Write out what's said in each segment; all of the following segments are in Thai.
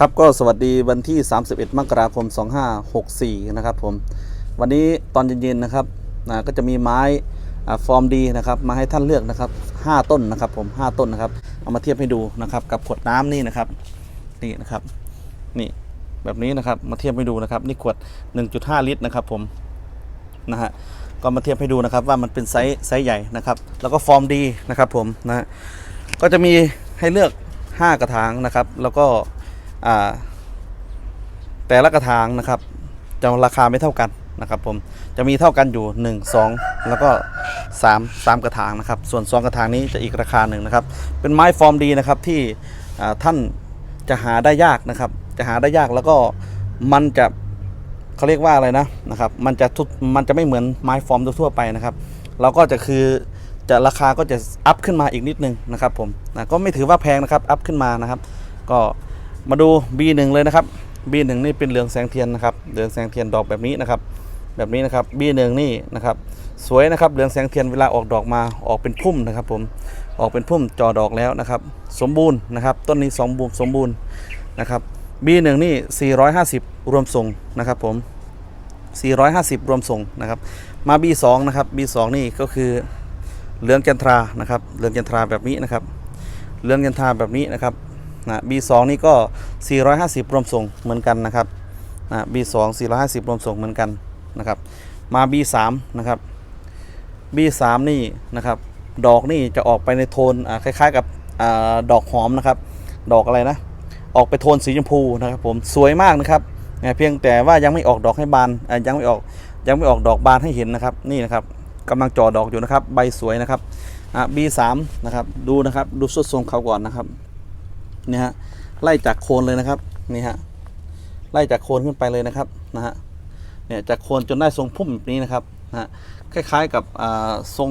ครับก็สวัสดีวันที่ 31 มกราคม 2564 นะครับผม วันนี้ตอนเย็นๆนะครับนะก็จะมีไม้ฟอร์มดีนะครับ มาให้ท่านเลือกนะครับ 5 ต้นนะครับผม 5 ต้นนะครับ เอามาเทียบให้ดูนะครับ กับขวดน้ำนี่นะครับ นี่นะครับ นี่แบบนี้นะครับ มาเทียบให้ดูนะครับ นี่ขวด 1.5 ลิตรนะครับผม นะฮะ ก็มาเทียบให้ดูนะครับว่ามันเป็นไซส์ไซส์ใหญ่นะครับ แล้วก็ฟอร์มดีนะครับผมนะฮะก็จะมีให้เลือก 5 กระถางนะครับ แล้วก็ แต่ละกระถางนะครับจะราคาไม่เท่ากันนะครับผมจะมีเท่ากันอยู่ 1 2 แล้วก็ 3 3 กระถางนะครับ ส่วน 2 กระถางนี้จะอีกราคาหนึ่งนะครับ เป็นไม้ฟอร์มดีนะครับที่ท่านจะหาได้ยากนะครับ จะหาได้ยากแล้วก็มันจะเขาเรียกว่าอะไรนะนะครับ มันจะทุกมันจะไม่เหมือนไม้ฟอร์มทั่วไปนะครับ เราก็จะคือจะราคาก็จะอัพขึ้นมาอีกนิดนึงนะครับผมนะก็ไม่ถือว่าแพงนะครับอัพขึ้นมานะครับ ก็ มาดู B1 เลยนะครับ B1 นี่เป็นเหลืองแสงเทียนนะครับเหลืองแสงเทียนดอกแบบนี้นะครับ แบบนี้นะครับ B1 นี่นะครับสวยนะครับเหลืองแสงเทียนเวลาออกดอกมาออกเป็นพุ่มนะครับ ผมออกเป็นพุ่มจอดอกแล้วนะครับ สมบูรณ์นะครับต้นนี้สมบูรณ์สมบูรณ์นะครับ B1 นี่ 450 รวมส่งนะครับผม 450 รวมส่งนะครับ มา B2 นะครับ B2 นี่ก็คือเหลืองจันทรานะครับเหลืองจันทราแบบนี้นะครับเหลืองจันทราแบบนี้นะครับ นะ B2 นี่ก็ 450 รวมส่งเหมือนกันนะครับนะ B2 450 รวมส่งเหมือนกันนะครับ มา B3 นะครับ B3 นี่นะครับ ดอกนี่จะออกไปในโทนคล้ายๆกับอดอกหอมนะครับ ดอกอะไรนะ ออกไปโทนสีชมพูนะครับผม สวยมากนะครับเนี่ยเพียงแต่ว่ายังไม่ออกดอกให้บานยังไม่ออกยังไม่ออกดอกบานให้เห็นนะครับ นี่นะครับกำลังจ่อดอกอยู่นะครับ ใบสวยนะครับ B3 นะครับ ดูนะครับ ดูสุดทรงเขาก่อนนะครับ นี่ฮะไล่จากโคนเลยนะครับนี่ฮะไล่จากโคนขึ้นไปเลยนะครับนะฮะเนี่ยจากโคนจนได้ทรงพุ่มแบบนี้นะครับนะฮะคล้ายๆกับอ่าทรง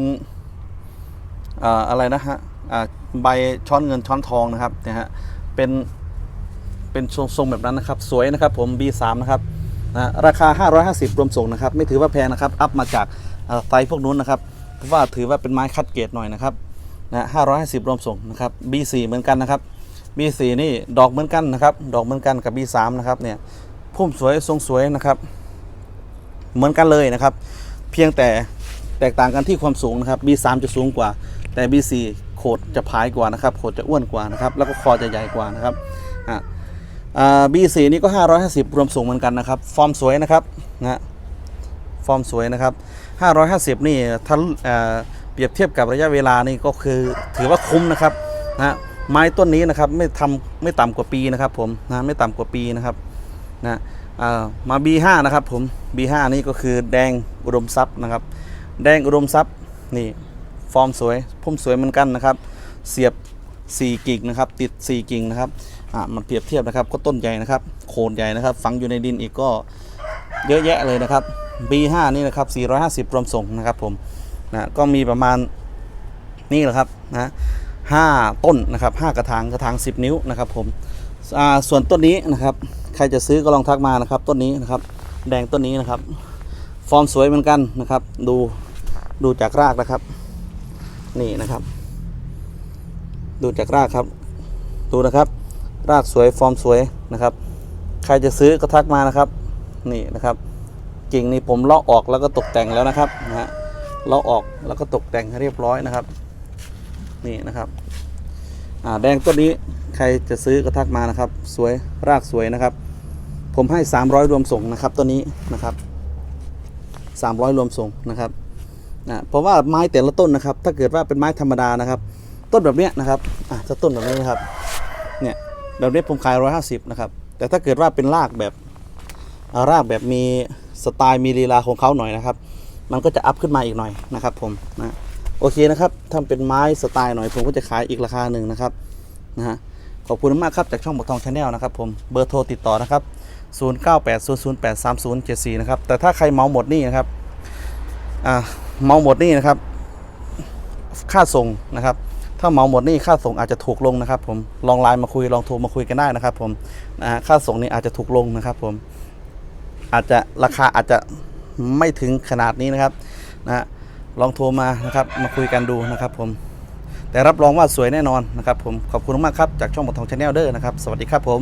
อ่าอะไรนะฮะอ่าใบช้อนเงินช้อนทองนะครับเนี่ยฮะเป็นเป็นทรงทรงแบบนั้นนะครับ สวยนะครับผม B3 นะครับนะราคา 550 รวมส่งนะครับ ไม่ถือว่าแพงนะครับ อัพมาจากไซส์พวกนู้นนะครับเพราะว่าถือว่าเป็นไม้คัดเกรดหน่อยนะครับนะ550 รวมส่งนะครับ B4 เหมือนกันนะครับ B4 นี่ดอกเหมือนกันนะครับ ดอกเหมือนกันกับ B3 นะครับเนี่ยพุ่มสวยทรงสวยนะครับ เหมือนกันเลยนะครับ เพียงแต่แตกต่างกันที่ความสูงนะครับ B3 จะสูงกว่า แต่ B4 โขดจะพายกว่านะครับ โขดจะอ้วนกว่านะครับ แล้วก็คอจะใหญ่กว่านะครับอะอ่า B4 นี่ก็ 550 รวมส่งเหมือนกันนะครับ ฟอร์มสวยนะครับนะฟอร์มสวยนะครับ 550 นี่ถ้าอ่าเปรียบเทียบกับระยะเวลานี่ก็คือถือว่าคุ้มนะครับนะ ไม้ต้นนี้นะครับไม่ทำไม่ต่ำกว่าปีนะครับ ผมนะไม่ต่ำกว่าปีนะครับนะอ่ามา B5 นะครับผม B5 นี่ก็คือแดงอุดมทรัพย์นะครับ แดงอุดมทรัพย์นี่ฟอร์มสวยพุ่มสวยเหมือนกันนะครับ เสียบ 4 กิ่งนะครับ ติด 4 กิ่งนะครับอ่ามันเปรียบเทียบนะครับ ก็ต้นใหญ่นะครับ โคนใหญ่นะครับ ฝังอยู่ในดินอีกก็เยอะแยะเลยนะครับ B5 นี่นะครับ450รวมส่งนะครับผมนะก็มีประมาณนี่แหละครับนะ ห้าต้นนะครับห้ากระถางกระถาง 10 นิ้วนะครับผมส่วนต้นนี้นะครับใครจะซื้อก็ลองทักมานะครับต้นนี้นะครับแดงต้นนี้นะครับ ฟอร์มสวยเหมือนกันนะครับ ดูดูจากรากนะครับ นี่นะครับ ดูจากรากครับ ดูนะครับ รากสวยฟอร์มสวยนะครับ ใครจะซื้อก็ทักมานะครับ นี่นะครับกิ่งนี่ผมเลาะออกแล้วก็ตกแต่งแล้วนะครับนะฮะเลาะออกแล้วก็ตกแต่งให้เรียบร้อยนะครับ นี่นะครับอ่าแดงต้นนี้ใครจะซื้อก็ทักมานะครับ สวยรากสวยนะครับ ผมให้ 300 รวมส่งนะครับต้นนี้นะครับ 300 รวมส่งนะครับนะเพราะว่าไม้แต่ละต้นนะครับ ถ้าเกิดว่าเป็นไม้ธรรมดานะครับ ต้นแบบเนี้ยนะครับอะถ้าต้นแบบนี้นะครับเนี่ยแบบนี้ผมขาย 150นะครับแต่ถ้าเกิดว่าเป็นรากแบบารากแบบมีสไตล์มีลีลาของเขาหน่อยนะครับ มันก็จะอัพขึ้นมาอีกหน่อยนะครับผมนะ โอเคนะครับถ้าเป็นไม้สไตล์หน่อยผมก็จะขายอีกราคาหนึ่งนะครับนะฮะขอบคุณมากครับจากช่องบททองชาแนลนะครับผมเบอร์โทรติดต่อนะครับ 0980083074 นะครับ แต่ถ้าใครเมาหมดนี่นะครับอ่าเมาหมดนี่นะครับ ค่าส่งนะครับ ถ้าเมาหมดนี่ค่าส่งอาจจะถูกลงนะครับ ผมลองไลน์มาคุยลองโทรมาคุยกันได้นะครับผมนะฮะค่าส่งนี่อาจจะถูกลงนะครับ ผม อาจจะราคาอาจจะไม่ถึงขนาดนี้นะครับนะฮะ ลองโทรมานะครับมาคุยกันดูนะครับผมแต่รับรองว่าสวยแน่นอนนะครับผมขอบคุณมากครับจากช่องบททองชาแนลเดอร์นะครับสวัสดีครับผม